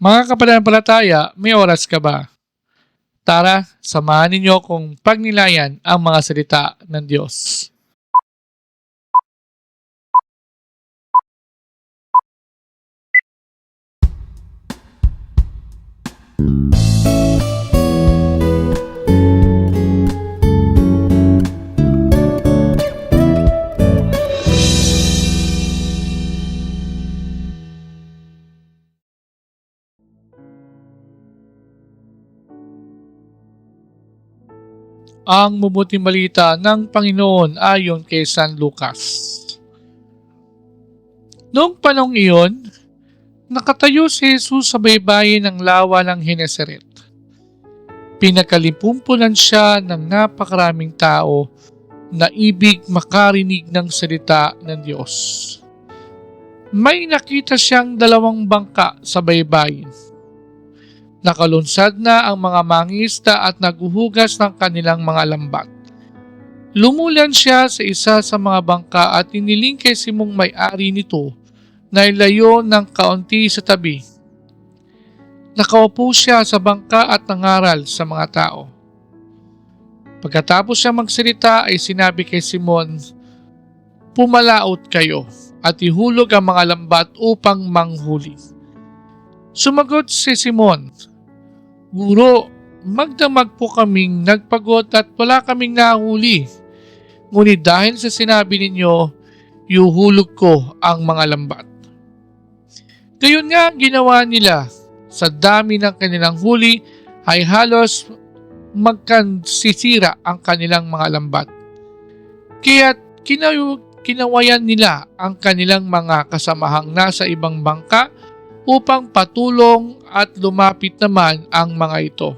Mga kapanampalataya, may oras ka ba? Tara, samahan ninyo kung pagnilayan ang mga salita ng Diyos. Ang mabuting balita ng Panginoon ayon kay San Lucas. Noong panong iyon, nakatayo si Jesus sa baybayin ng lawa ng Genesaret. Pinakalimpunan siya ng napakaraming tao na ibig makarinig ng salita ng Diyos. May nakita siyang dalawang bangka sa baybayin Nakalunsad na ang mga mangista at naguhugas ng kanilang mga lambat. Lumulan siya sa isa sa mga bangka at iniling kay Simong may-ari nito na ilayo ng kaunti sa tabi. Nakaupo siya sa bangka at nangaral sa mga tao. Pagkatapos siya magsalita ay sinabi kay Simon, Pumalaot kayo at ihulog ang mga lambat upang manghuli. Sumagot si Simon, Guro, magdamag po kaming nagpagod at wala kaming nahuli. Ngunit dahil sa sinabi ninyo, yuhulog ko ang mga lambat. Gayon nga ang ginawa nila. Sa dami ng kanilang huli ay halos magkansisira ang kanilang mga lambat. Kaya kinaw- kinawayan nila ang kanilang mga kasamahang nasa ibang bangka upang patulong at lumapit naman ang mga ito.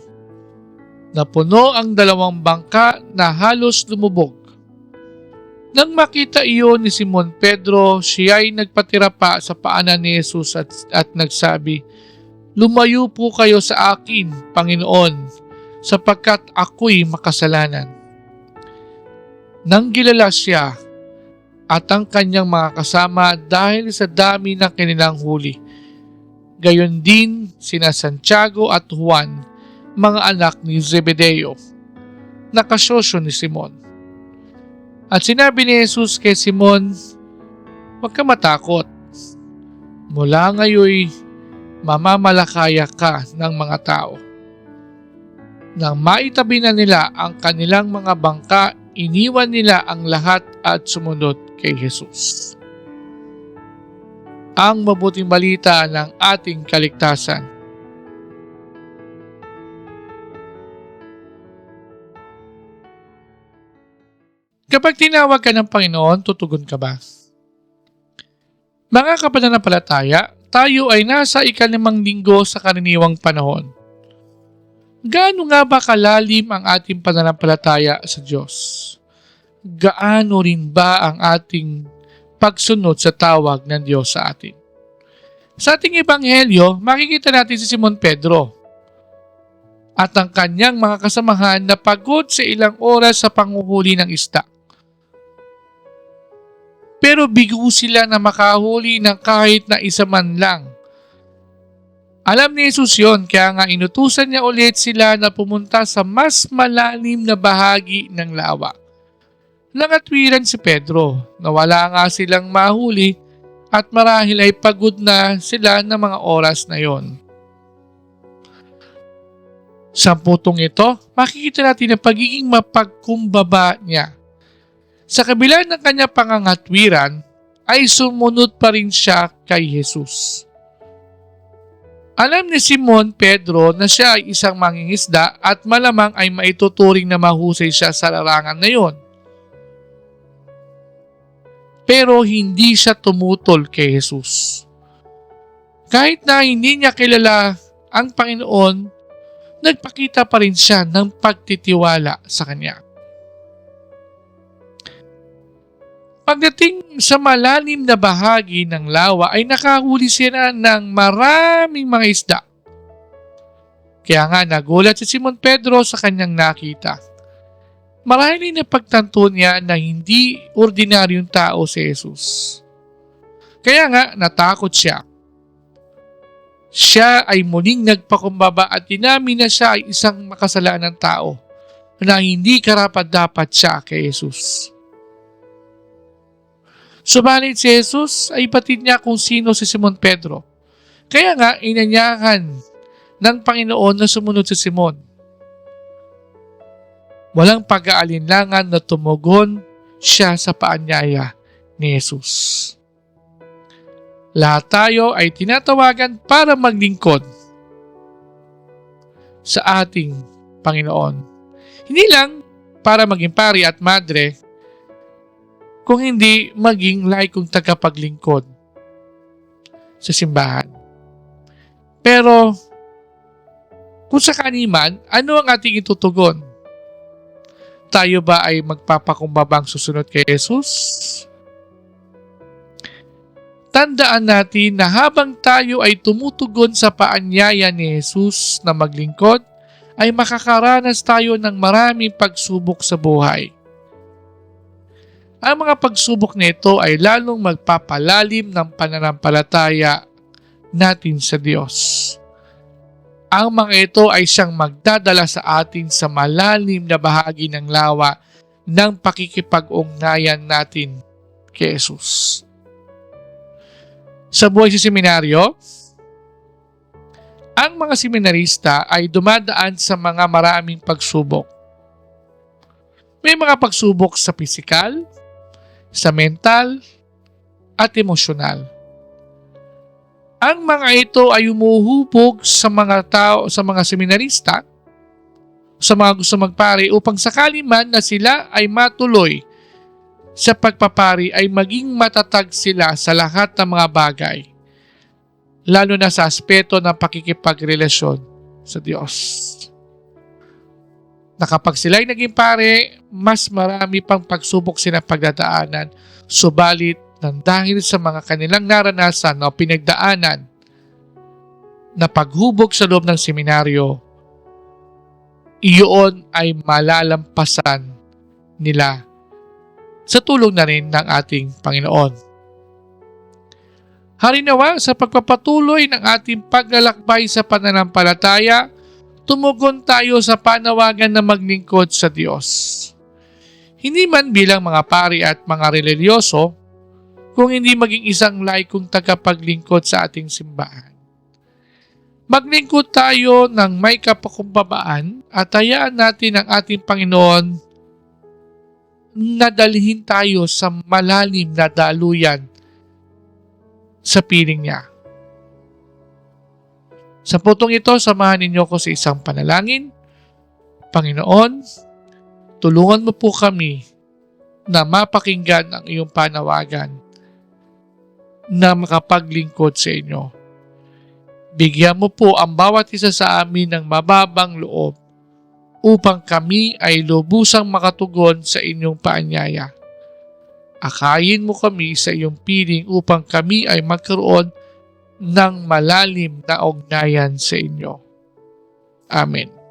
Napuno ang dalawang bangka na halos lumubog. Nang makita iyon ni Simon Pedro, siya ay nagpatira pa sa paanan ni Jesus at, at nagsabi, Lumayo po kayo sa akin, Panginoon, sapagkat ako'y makasalanan. Nang gilala siya at ang kanyang mga kasama dahil sa dami ng kanilang huli, Gayon din sina Santiago at Juan, mga anak ni Zebedeo, nakasosyo ni Simon. At sinabi ni Jesus kay Simon, Huwag ka matakot. Mula ngayon, mamamalakaya ka ng mga tao. Nang maitabi na nila ang kanilang mga bangka, iniwan nila ang lahat at sumunod kay Jesus ang mabuting balita ng ating kaligtasan. Kapag tinawag ka ng Panginoon, tutugon ka ba? Mga kapananampalataya, tayo ay nasa ikalimang linggo sa karaniwang panahon. Gaano nga ba kalalim ang ating pananampalataya sa Diyos? Gaano rin ba ang ating pagsunod sa tawag ng Diyos sa atin. Sa ating ebanghelyo, makikita natin si Simon Pedro at ang kanyang mga kasamahan na pagod sa ilang oras sa panguhuli ng isda. Pero bigo sila na makahuli ng kahit na isa man lang. Alam ni Jesus yon kaya nga inutusan niya ulit sila na pumunta sa mas malalim na bahagi ng lawa. Nangatwiran si Pedro na wala nga silang mahuli at marahil ay pagod na sila ng mga oras na yon. Sa putong ito, makikita natin ang pagiging mapagkumbaba niya. Sa kabila ng kanya pangangatwiran, ay sumunod pa rin siya kay Jesus. Alam ni Simon Pedro na siya ay isang mangingisda at malamang ay maituturing na mahusay siya sa larangan na yon pero hindi siya tumutol kay Jesus. Kahit na hindi niya kilala ang Panginoon, nagpakita pa rin siya ng pagtitiwala sa Kanya. Pagdating sa malalim na bahagi ng lawa ay nakahuli siya ng maraming mga isda. Kaya nga nagulat si Simon Pedro sa kanyang nakita. Marahil ay napagtanto niya na hindi ordinaryong tao si Jesus. Kaya nga natakot siya. siya ay muling nagpakumbaba at inamin na siya ay isang makasalanang tao na hindi karapat dapat siya kay Jesus. Subalit si Jesus ay batid niya kung sino si Simon Pedro. Kaya nga, inanyahan ng Panginoon na sumunod si Simon. Walang pag-aalinlangan na tumugon siya sa paanyaya ni Jesus. Lahat tayo ay tinatawagan para maglingkod sa ating Panginoon. Hindi lang para maging pari at madre, kung hindi maging laikong tagapaglingkod sa simbahan. Pero, kung sakali man, ano ang ating itutugon? Tayo ba ay magpapakumbabang susunod kay Jesus? Tandaan natin na habang tayo ay tumutugon sa paanyaya ni Jesus na maglingkod, ay makakaranas tayo ng maraming pagsubok sa buhay. Ang mga pagsubok nito ay lalong magpapalalim ng pananampalataya natin sa Diyos. Ang mga ito ay siyang magdadala sa atin sa malalim na bahagi ng lawa ng pakikipag-ugnayan natin kay Jesus. Sa buhay sa seminaryo, ang mga seminarista ay dumadaan sa mga maraming pagsubok. May mga pagsubok sa pisikal, sa mental, at emosyonal. Ang mga ito ay umuhubog sa mga tao, sa mga seminarista, sa mga gusto magpare upang sakali man na sila ay matuloy sa pagpapari ay maging matatag sila sa lahat ng mga bagay, lalo na sa aspeto ng pakikipagrelasyon sa Diyos. Na kapag sila ay naging pare, mas marami pang pagsubok sila pagdadaanan, subalit nang dahil sa mga kanilang naranasan o pinagdaanan na paghubog sa loob ng seminaryo, iyon ay malalampasan nila sa tulong na rin ng ating Panginoon. Harinawa sa pagpapatuloy ng ating paglalakbay sa pananampalataya, tumugon tayo sa panawagan na maglingkod sa Diyos. Hindi man bilang mga pari at mga reliyoso, kung hindi maging isang laikong tagapaglingkod sa ating simbahan. Maglingkod tayo ng may kapakumbabaan at hayaan natin ang ating Panginoon nadalhin tayo sa malalim na daluyan sa piling niya. Sa putong ito, samahan ninyo ko sa isang panalangin. Panginoon, tulungan mo po kami na mapakinggan ang iyong panawagan na makapaglingkod sa inyo. Bigyan mo po ang bawat isa sa amin ng mababang loob upang kami ay lubusang makatugon sa inyong paanyaya. Akayin mo kami sa iyong piling upang kami ay magkaroon ng malalim na ugnayan sa inyo. Amen.